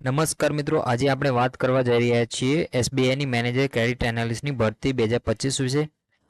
નમસ્કાર મિત્રો, આજે આપણે વાત કરવા જઈ રહ્યા છીએ એસબીઆઈની મેનેજર ક્રેડિટ એનાલિસ્ટની ભરતી બે હજાર પચીસ વિશે.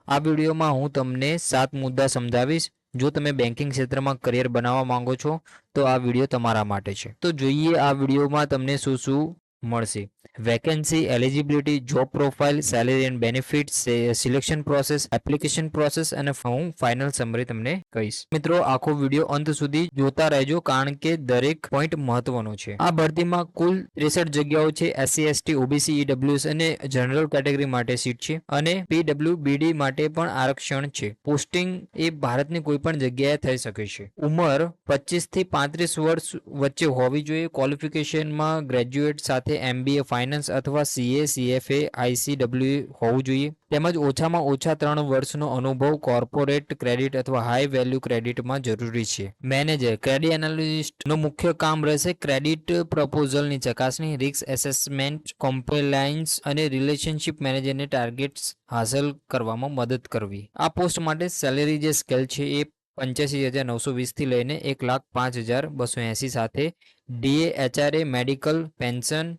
આ વિડીયોમાં હું તમને સાત મુદ્દા સમજાવીશ. જો તમે બેન્કિંગ ક્ષેત્રમાં કરિયર બનાવવા માંગો છો, તો આ વીડિયો તમારા માટે છે. તો જોઈએ આ વિડીયોમાં તમને શું શું મળશે. Vacancy eligibility job profile salary and benefit selection process application process અને હું ફાઇનલ સમરી તમને કહીશ. મિત્રો, આખો વીડિયો અંત સુધી જોતા રહેજો કારણ કે દરેક પોઈન્ટ મહત્વનો છે. આ ભરતીમાં કુલ ત્રેસઠ જગ્યાઓ છે એસસી એસટી ઓબીસી ઈડબ્લ્યુએસ અને જનરલ કેટેગરી માટે સીટ છે અને પીડબ્લ્યુબીડી માટે પણ આરક્ષણ છે. પોસ્ટિંગ એ ભારતની કોઈ પણ જગ્યાએ થઈ શકે છે. ઉંમર પચીસથી પાંત્રીસ વર્ષ વચ્ચે હોવી જોઈએ. ક્વોલિફિકેશનમાં ગ્રેજ્યુએટ સાથે એમબીએ ફાઇનાન્સ અથવા સીએ સીએફએ આઈસીડબલ્યુ હોવું જોઈએ. તેમજ ઓછામાં ઓછા ત્રણ વર્ષનો અનુભવ કોર્પોરેટ ક્રેડિટ અથવા હાઈ વેલ્યુ ક્રેડિટમાં જરૂરી છે. મેનેજર, ક્રેડિટ એનાલિસ્ટનું મુખ્ય કામ રહેશે ક્રેડિટ પ્રપોઝલની ચકાસણી, રિસ્ક એસેસમેન્ટ, કોમ્પ્લાયન્સ અને રિલેશનશિપ મેનેજરને ટાર્ગેટ્સ હાંસલ કરવામાં મદદ કરવી. આ પોસ્ટ માટે સેલેરી જે સ્કેલ છે એ પંચ્યાસી હજાર નવસો વીસથી લઈને એક લાખ પાંચ હજાર બસો એંસી સાથે DA, HRA, medical, pension,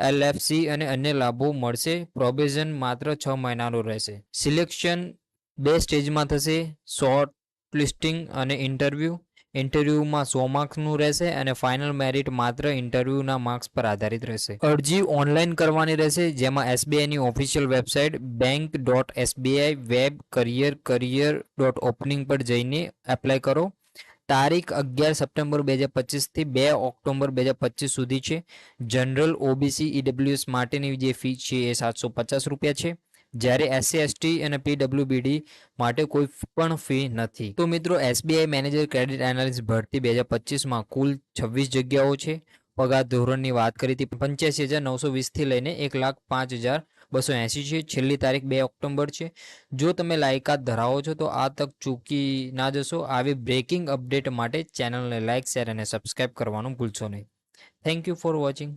LFC અને અન્ય લાભો મળશે. પ્રોબેઝન માત્ર છ મહિનાનું રહેશે. સિલેક્શન બે સ્ટેજમાં થશે. શોર્ટ લિસ્ટિંગ અને ઇન્ટરવ્યૂ. ઇન્ટરવ્યૂમાં સો માર્ક્સનું રહેશે અને ફાઇનલ મેરિટ માત્ર ઇન્ટરવ્યૂના માર્ક્સ પર આધારિત રહેશે. અરજી ઓનલાઈન કરવાની રહેશે, જેમાં એસબીઆઈની official website bank dot SBI web career career dot opening પર જઈને એપ્લાય કરો. તારીખ અગિયાર સપ્ટેમ્બર બે હજાર પચીસથી બે ઓક્ટોબર બે હજાર પચીસ સુધી છે. જનરલ ઓબીસી ઈડબ્લ્યુએસ માટેની જે ફી છે એ સાતસો પચાસ રૂપિયા છે. જ્યારે એસસી એસટી અને પીડબ્લ્યુબીડી માટે કોઈ પણ ફી નથી. તો મિત્રો એસબીઆઈ મેનેજર ક્રેડિટ એનાલિસ્ટ ભરતી બે હજાર પચીસમાં કુલ છવ્વીસ જગ્યાઓ છે. પગાર ધોરણની વાત કરી હતી પંચ્યાસી હજાર નવસો વીસથી લઈને એક લાખ પાંચ હજાર બસો એંસી છે. છેલ્લી તારીખ બે ઓક્ટોબર છે. જો તમે લાયકાત ધરાવો છો, તો આ તક ચૂકી ના જશો. આવી બ્રેકિંગ અપડેટ માટે ચેનલને લાઇક શેર અને સબસ્ક્રાઇબ કરવાનું ભૂલશો નહીં. Thank you for watching